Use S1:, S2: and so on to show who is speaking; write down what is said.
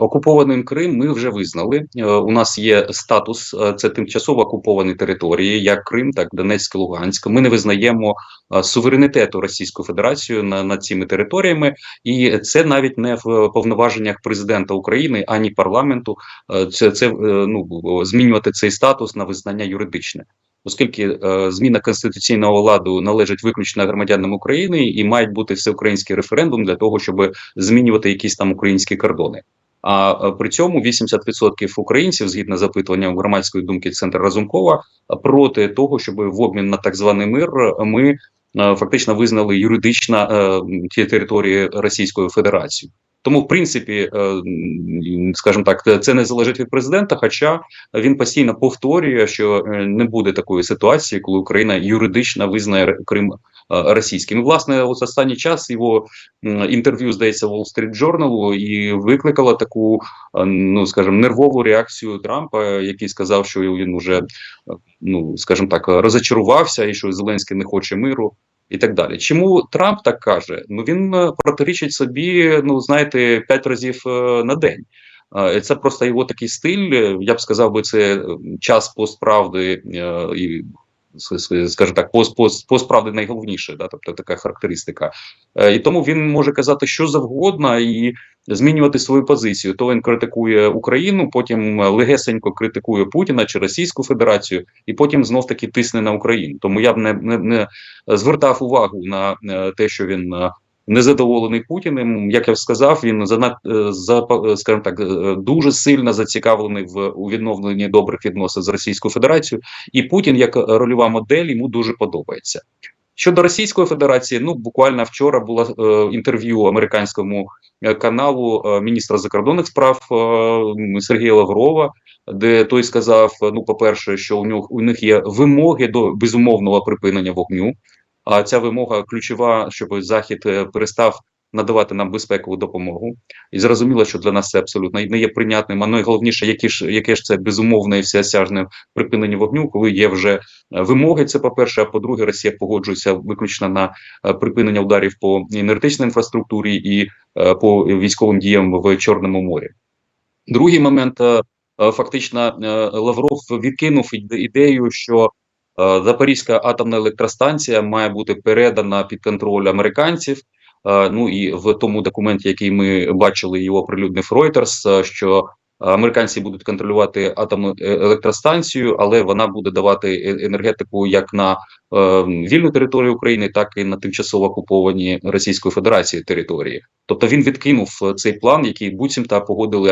S1: Окупованим Крим ми вже визнали. Е, У нас є статус, е, це тимчасово окуповані території, як Крим, так Донецьк, Луганськ. Ми не визнаємо е, суверенітету Російської Федерації на, над цими територіями, і це навіть не в повноваженнях президента України ані парламенту. Це це ну змінювати цей статус на визнання юридичне. Оскільки е, зміна конституційного ладу належить виключно громадянам України і мають бути всеукраїнський референдум для того, щоб змінювати якісь там українські кордони. А е, при цьому 80% українців, згідно запитуванням громадської думки центру Разумкова, проти того, щоб в обмін на так званий мир ми е, фактично визнали юридично е, ті території Російської Федерації. Тому, в принципі, скажімо так, це не залежить від президента. Хоча він постійно повторює, що не буде такої ситуації, коли Україна юридично визнає Крим російським. І, власне, ось останній час його інтерв'ю здається Wall Street Journal і викликало таку, е, ну скажімо, нервову реакцію Трампа, який сказав, що він уже, е, ну скажімо так, розочарувався і що Зеленський не хоче миру. І так далі. Чому Трамп так каже? Ну він е, протирічить собі, ну знаєте, п'ять разів е, на день. Е, Це просто його такий стиль. е, Я б сказав би, це е, час постправди е, і скажімо так, пост, найголовніше, да, тобто така характеристика. Е, І тому він може казати що завгодно і змінювати свою позицію. То він критикує Україну, потім е, легесенько критикує Путіна чи Російську Федерацію, і потім знов таки тисне на Україну. Тому я б не, не, не звертав увагу на е, те, що він. Незадоволений Путіним, як я сказав, він занад е, за е, скажімо так е, дуже сильно зацікавлений в у відновленні добрих відносин з Російською Федерацією, і Путін як рольова модель йому дуже подобається. Щодо Російської Федерації, ну буквально вчора було е, інтерв'ю американському каналу е, міністра закордонних справ е, Сергія Лаврова, де той сказав: ну, по-перше, що у нього у них є вимоги до безумовного припинення вогню. А ця вимога ключова, щоб Захід е, перестав надавати нам безпекову допомогу. І зрозуміло, що для нас це абсолютно не є прийнятним. А найголовніше, які ж яке ж це безумовне і всеосяжне припинення вогню, коли є вже е, вимоги. Це по перше. А по-друге, Росія погоджується виключно на е, припинення ударів по енергетичній інфраструктурі і по військовим діям в Чорному морі. Другий момент фактично Лавров відкинув ідею, що Запорізька атомна електростанція має бути передана під контроль американців. Е, Ну і в тому документі, який ми бачили, його оприлюднив Reuters, е, що американці будуть контролювати атомну е, електростанцію, але вона буде давати е- енергетику як на е, вільну територію України, так і на тимчасово окуповані Російською Федерацією території. Тобто він відкинув е, цей план, який буцімта погодили